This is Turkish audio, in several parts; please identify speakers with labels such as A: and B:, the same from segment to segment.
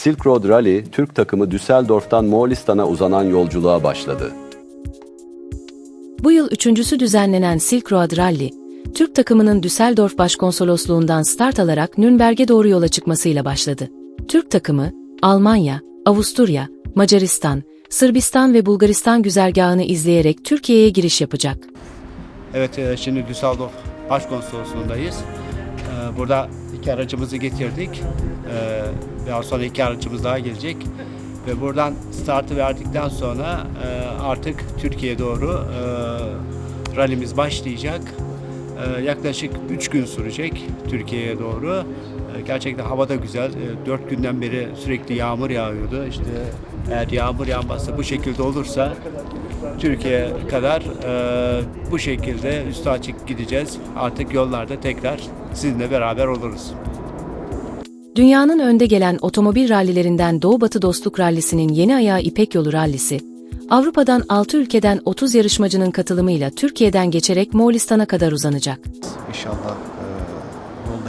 A: Silk Road Rally, Türk takımı Düsseldorf'tan Moğolistan'a uzanan yolculuğa başladı.
B: Bu yıl üçüncüsü düzenlenen Silk Road Rally, Türk takımının Düsseldorf Başkonsolosluğundan start alarak Nürnberg'e doğru yola çıkmasıyla başladı. Türk takımı, Almanya, Avusturya, Macaristan, Sırbistan ve Bulgaristan güzergahını izleyerek Türkiye'ye giriş yapacak.
C: Evet e, şimdi Düsseldorf Başkonsolosluğundayız. E, Burada iki aracımızı getirdik. E, Biraz sonra iki aracımız daha gelecek. Ve buradan startı verdikten sonra e, artık Türkiye'ye doğru e, rallimiz başlayacak. E, Yaklaşık 3 gün sürecek Türkiye'ye doğru. E, Gerçekten hava da güzel. 4 günden beri sürekli yağmur yağıyordu. İşte eğer yağmur yağmazsa bu şekilde olursa Türkiye kadar e, bu şekilde üstü açık gideceğiz. Artık yollarda tekrar sizinle beraber oluruz.
B: Dünyanın önde gelen otomobil rallilerinden Doğu Batı Dostluk Rallisi'nin yeni ayağı İpek Yolu Rallisi, Avrupa'dan 6 ülkeden 30 yarışmacının katılımıyla Türkiye'den geçerek Moğolistan'a kadar uzanacak.
D: İnşallah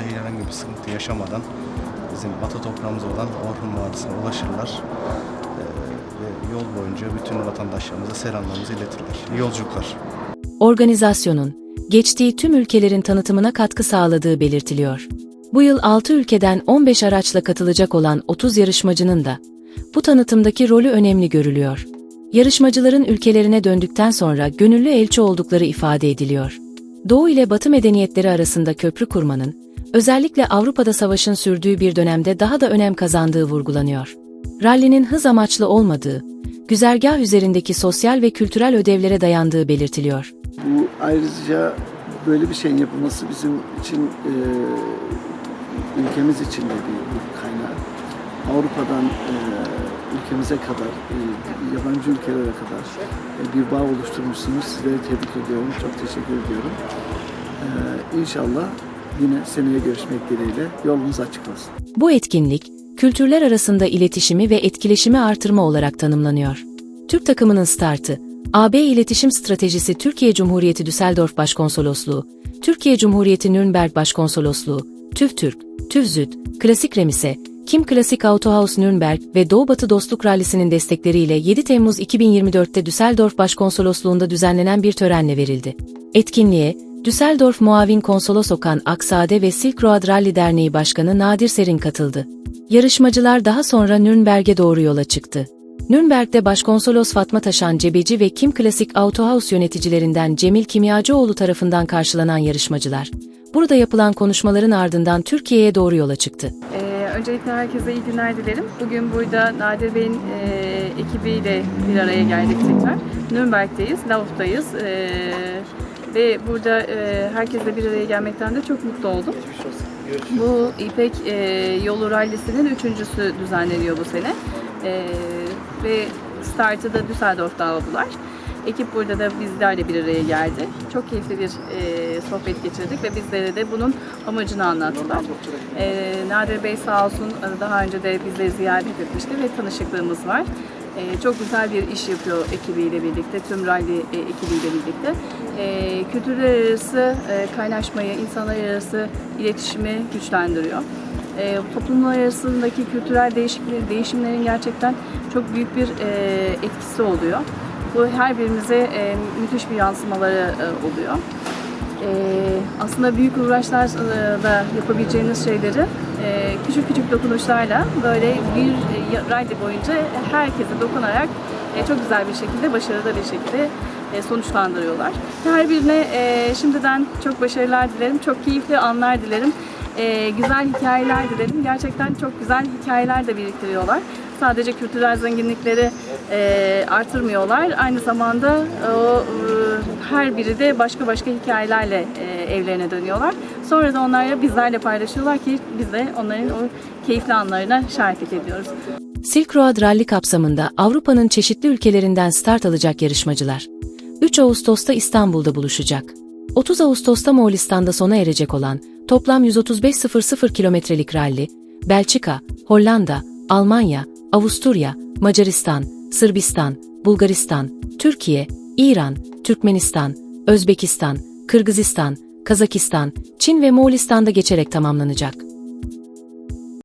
D: yolda herhangi bir sıkıntı yaşamadan bizim ata toprağımız olan Orhun Vadisi'ne ulaşırlar. E, ve yol boyunca bütün vatandaşlarımıza selamlarımızı iletirler. İyi yolculuklar.
B: Organizasyonun, geçtiği tüm ülkelerin tanıtımına katkı sağladığı belirtiliyor. Bu yıl 6 ülkeden 15 araçla katılacak olan 30 yarışmacının da bu tanıtımdaki rolü önemli görülüyor. Yarışmacıların ülkelerine döndükten sonra gönüllü elçi oldukları ifade ediliyor. Doğu ile Batı medeniyetleri arasında köprü kurmanın, özellikle Avrupa'da savaşın sürdüğü bir dönemde daha da önem kazandığı vurgulanıyor. Rallinin hız amaçlı olmadığı, güzergah üzerindeki sosyal ve kültürel ödevlere dayandığı belirtiliyor.
E: Bu ayrıca böyle bir şeyin yapılması bizim için e, ülkemiz için de bir, kaynak. Avrupa'dan e, ülkemize kadar, e, yabancı ülkelere kadar e, bir bağ oluşturmuşsunuz. Sizleri tebrik ediyorum. Çok teşekkür ediyorum. E, inşallah yine seneye görüşmek dileğiyle yolunuz açık olsun.
B: Bu etkinlik, kültürler arasında iletişimi ve etkileşimi artırma olarak tanımlanıyor. Türk takımının startı, AB İletişim Stratejisi Türkiye Cumhuriyeti Düsseldorf Başkonsolosluğu, Türkiye Cumhuriyeti Nürnberg Başkonsolosluğu, TÜVTÜRK, TÜVZÜT, Klasik Remise, Kim Klasik Autohaus Nürnberg ve Doğu Batı Dostluk Rallisi'nin destekleriyle 7 Temmuz 2024'te Düsseldorf Başkonsolosluğu'nda düzenlenen bir törenle verildi. Etkinliğe, Düsseldorf Muavin Konsolos Okan Aksade ve Silk Road Rally Derneği Başkanı Nadir Serin katıldı. Yarışmacılar daha sonra Nürnberg'e doğru yola çıktı. Nürnberg'de Başkonsolos Fatma Taşan Cebeci ve Kim Klasik Autohaus yöneticilerinden Cemil Kimyacıoğlu tarafından karşılanan yarışmacılar, burada yapılan konuşmaların ardından Türkiye'ye doğru yola çıktı.
F: Ee, öncelikle herkese iyi günler dilerim. Bugün burada Nadir Bey'in e, ekibiyle bir araya geldik tekrar. Nürnberg'deyiz, Lauf'tayız. Ee, ve burada e, herkesle bir araya gelmekten de çok mutlu oldum. Bu İpek e, Yolu Rallisi'nin üçüncüsü düzenleniyor bu sene. E, ve startı da Düsseldorf'ta aldılar. Ekip burada da bizlerle bir araya geldi. Çok keyifli bir e, sohbet geçirdik ve bizlere de bunun amacını anlattılar. E, Nadir Bey sağ olsun daha önce de bizleri ziyaret etmişti ve tanışıklığımız var. E, çok güzel bir iş yapıyor ekibiyle birlikte, tüm rally e, ekibiyle birlikte. E, kültürler arası e, kaynaşmayı, insanlar arası iletişimi güçlendiriyor. E, toplumlar arasındaki kültürel değişiklik, değişimlerin gerçekten çok büyük bir e, etkisi oluyor. Bu her birimize müthiş bir yansımaları oluyor. E, aslında büyük uğraşlarla yapabileceğiniz şeyleri e, küçük küçük dokunuşlarla böyle bir e, rally boyunca herkese dokunarak e, çok güzel bir şekilde, başarılı bir şekilde e, sonuçlandırıyorlar. Her birine e, şimdiden çok başarılar dilerim, çok keyifli anlar dilerim. E, güzel hikayeler dilerim. Gerçekten çok güzel hikayeler de biriktiriyorlar. Sadece kültürel zenginlikleri e, artırmıyorlar. Aynı zamanda o e, her biri de başka başka hikayelerle e, evlerine dönüyorlar. Sonra da onlarla bizlerle paylaşıyorlar ki biz de onların o keyifli anlarına şahitlik ediyoruz.
B: Silk Road Rally kapsamında Avrupa'nın çeşitli ülkelerinden start alacak yarışmacılar, 3 Ağustos'ta İstanbul'da buluşacak. 30 Ağustos'ta Moğolistan'da sona erecek olan toplam 135.00 kilometrelik rally, Belçika, Hollanda, Almanya, Avusturya, Macaristan, Sırbistan, Bulgaristan, Türkiye, İran, Türkmenistan, Özbekistan, Kırgızistan, Kazakistan, Çin ve Moğolistan'da geçerek tamamlanacak.